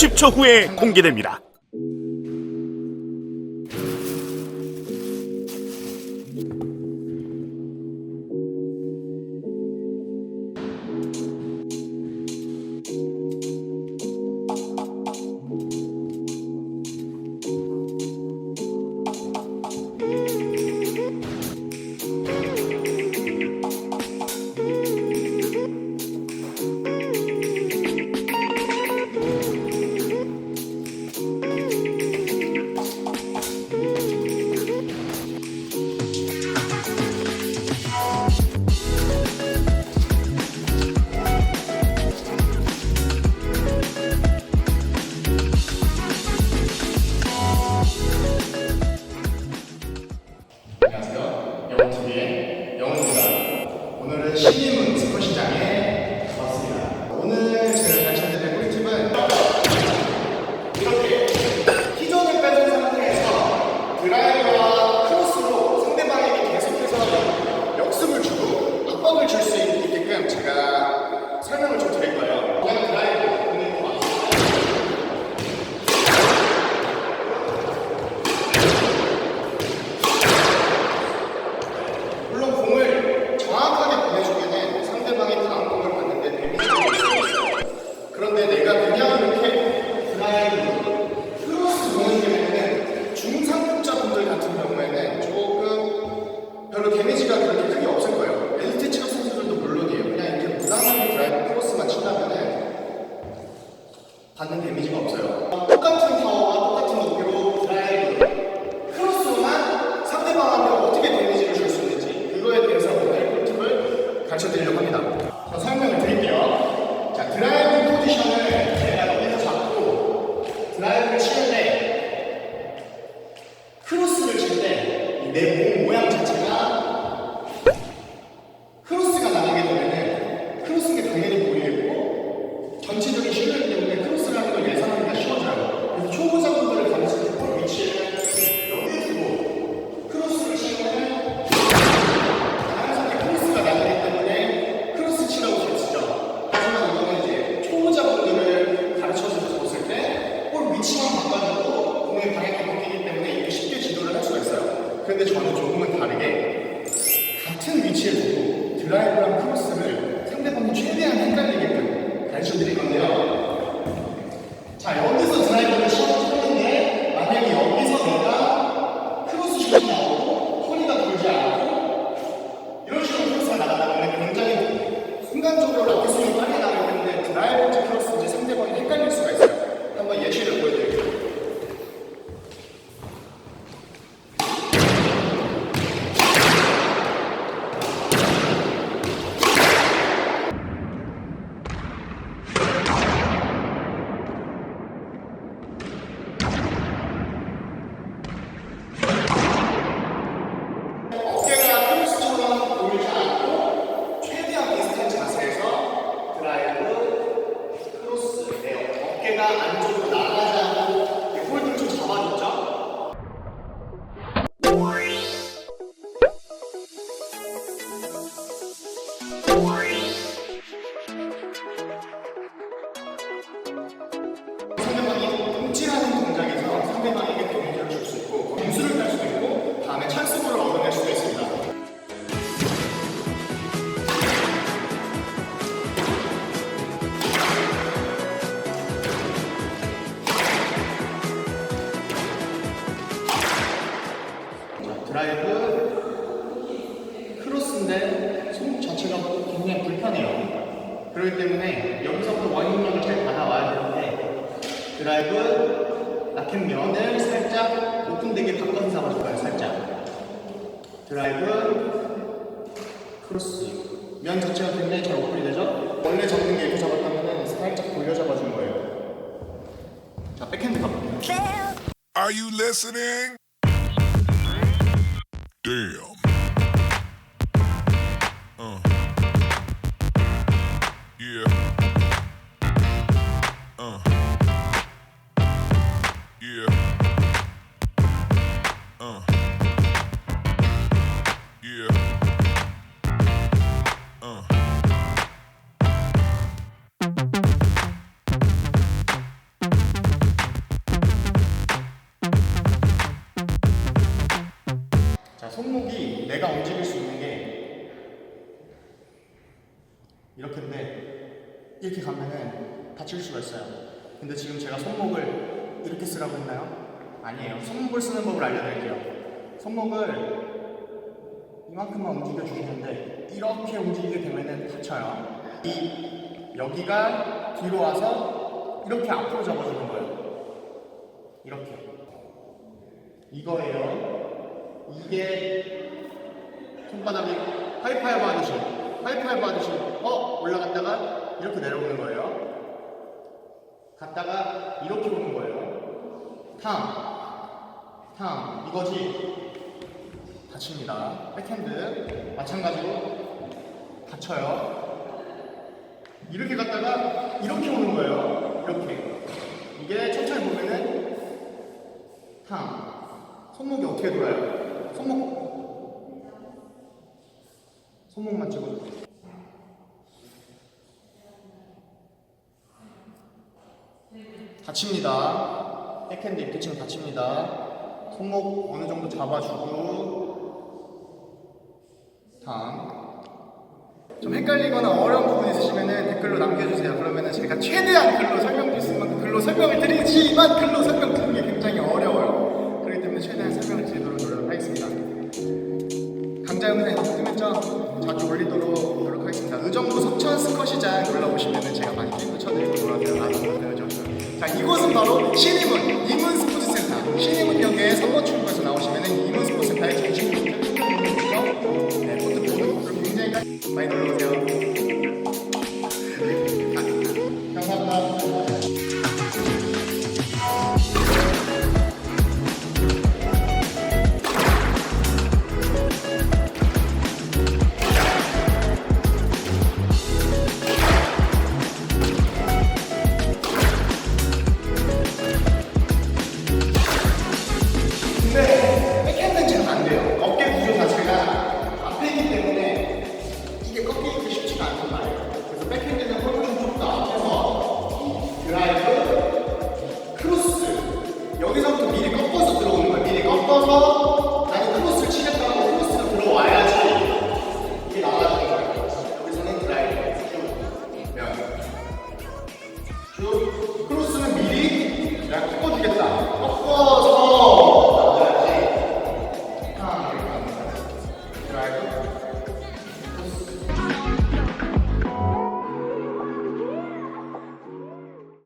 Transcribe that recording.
10초 후에 공개됩니다. 영어TV의 영웅입니다. 오늘은 신림은 스포시장에 왔습니다. 오늘 제가 가르쳐드릴 꿀팁은 이렇게 키존을 빼준 상태에서 드라이버와 크로스로 상대방에게 계속해서 역습을 주고 압박을 줄 수 있게끔 제가 설명을 좀 드릴 거예요. 자, 설명을 드릴게요. 자, 드라이브 포지션을 있는데요. 자, 여기서 드라이버를 시험 상대방에게 데미지를 줄 수 있고 공수를 딸 수도 있고 다음에 찬스볼을 얻어낼 수도 있습니다. 자, 드라이브 크로스인데 손 자체가 굉장히 불편해요. 그렇기 때문에 여기서부터 원인력을 잘 받아와야 되는데 드라이브 박힌 면을 살짝 오픈되게 바꿔서 잡아줄까요? 살짝 드라이브 크로스 면 자체가 굉장히 잘 오픈이 되죠? 원래 접는 게 이렇게 잡았다면 살짝 돌려 잡아준 거예요 자 백핸드 가볼게요 Are you listening? Damn 내가 움직일 수 있는 게 이렇게인데 이렇게 가면은 다칠 수가 있어요. 근데 지금 제가 손목을 이렇게 쓰라고 했나요? 아니에요. 손목을 쓰는 법을 알려드릴게요. 손목을 이만큼만 움직여 주시는데 이렇게 움직이게 되면은 다쳐요. 이 여기가 뒤로 와서 이렇게 앞으로 잡아주는 거예요. 이렇게 이거예요. 이게 손바닥이 하이파이브 하듯이 하이파이브 하듯이 어 올라갔다가 이렇게 내려오는 거예요. 갔다가 이렇게 오는 거예요. 탕, 탕 이거지. 다칩니다. 백핸드 마찬가지로 다쳐요. 이렇게 갔다가 이렇게 오는 거예요. 이렇게 이게 천천히 보면은 탕 손목이 어떻게 돌아요? 손목 손목만 찍어주세요. 다칩니다. 백핸드 이렇게 치면 다칩니다. 손목 어느 정도 잡아주고 다음 좀 헷갈리거나 어려운 부분 있으시면 댓글로 남겨주세요. 그러면 제가 최대한 글로 설명 드릴 수 있는 글로 설명을 드리지만 글로 설명 드리는 게 굉장히 어려워요. 올리도록 노력하겠습니다. 의정부 석천 스쿼시장 올라오시면 제가 많이 게임 쳐드리고 놀아드려 나눠드려죠. 자 이곳은 바로 신임은 이문 스포츠센터 신임은역에 3번 출구